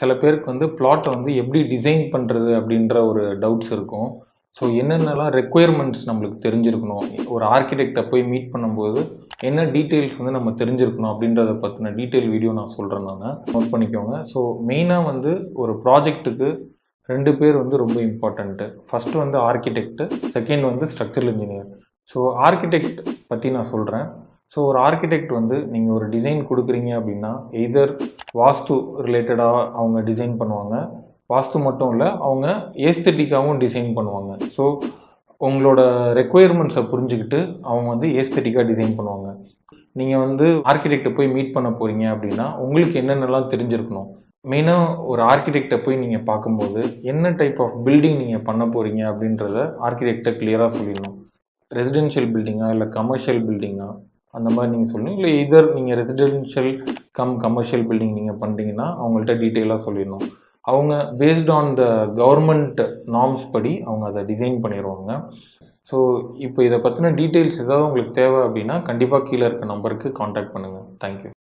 சில பேருக்கு வந்து பிளாட்டை வந்து எப்படி டிசைன் பண்ணுறது அப்படின்ற ஒரு டவுட்ஸ் இருக்கும். ஸோ என்னென்னலாம் ரெக்குயர்மெண்ட்ஸ் நம்மளுக்கு தெரிஞ்சிருக்கணும்? ஒரு ஆர்கிடெக்டை போய் மீட் பண்ணும்போது என்ன டீட்டெயில்ஸ் வந்து நம்ம தெரிஞ்சிருக்கணும் அப்படின்றத பற்றின டீட்டெயில் வீடியோ நான் சொல்கிறேன் நான். நோட் பண்ணிக்கோங்க. ஸோ மெயினாக வந்து ஒரு ப்ராஜெக்ட்டுக்கு ரெண்டு பேர் வந்து ரொம்ப இம்பார்ட்டண்ட்டு ஃபஸ்ட்டு வந்து ஆர்கிடெக்ட் செகண்ட் வந்து ஸ்ட்ரக்சரல் இன்ஜினியர் ஸோ ஆர்கிடெக்ட் பற்றி நான் சொல்கிறேன் ஸோ ஒரு ஆர்கிடெக்ட் வந்து நீங்கள் ஒரு டிசைன் கொடுக்குறீங்க அப்படின்னா எய்தர் வாஸ்து ரிலேட்டடாக அவங்க டிசைன் பண்ணுவாங்க வாஸ்து மட்டும் இல்லை அவங்க ஏஸ்தட்டிக்காகவும் டிசைன் பண்ணுவாங்க. ஸோ உங்களோட ரெக்குயர்மெண்ட்ஸை புரிஞ்சுக்கிட்டு அவங்க வந்து ஏஸ்தட்டிக்காக டிசைன் பண்ணுவாங்க. நீங்கள் வந்து ஆர்கிடெக்டை போய் மீட் பண்ண போகிறீங்க அப்படின்னா உங்களுக்கு என்னென்னலாம் தெரிஞ்சிருக்கணும்? மெயினாக ஒரு ஆர்கிடெக்டை போய் நீங்கள் பார்க்கும்போது என்ன டைப் ஆஃப் பில்டிங் நீங்கள் பண்ண போகிறீங்க அப்படின்றத ஆர்கிடெக்டை கிளியராக சொல்லிடணும். ரெசிடென்ஷியல் பில்டிங்கா இல்லை கமர்ஷியல் பில்டிங்கா அந்த மாதிரி நீங்கள் சொல்லணும் இல்லை இதர் நீங்கள் ரெசிடென்ஷியல் கம் கமர்ஷியல் பில்டிங் நீங்கள் பண்ணுறீங்கன்னா அவங்கள்ட்ட டீட்டெயிலாக சொல்லிடணும். அவங்க based on the government norms படி அவங்க அதை டிசைன் பண்ணிடுவாங்க. ஸோ இப்போ இதை பற்றின டீட்டெயில்ஸ் ஏதாவது உங்களுக்கு தேவை அப்படின்னா கண்டிப்பாக கீழே இருக்க நம்பருக்கு காண்டாக்ட் பண்ணுங்கள் தேங்க்யூ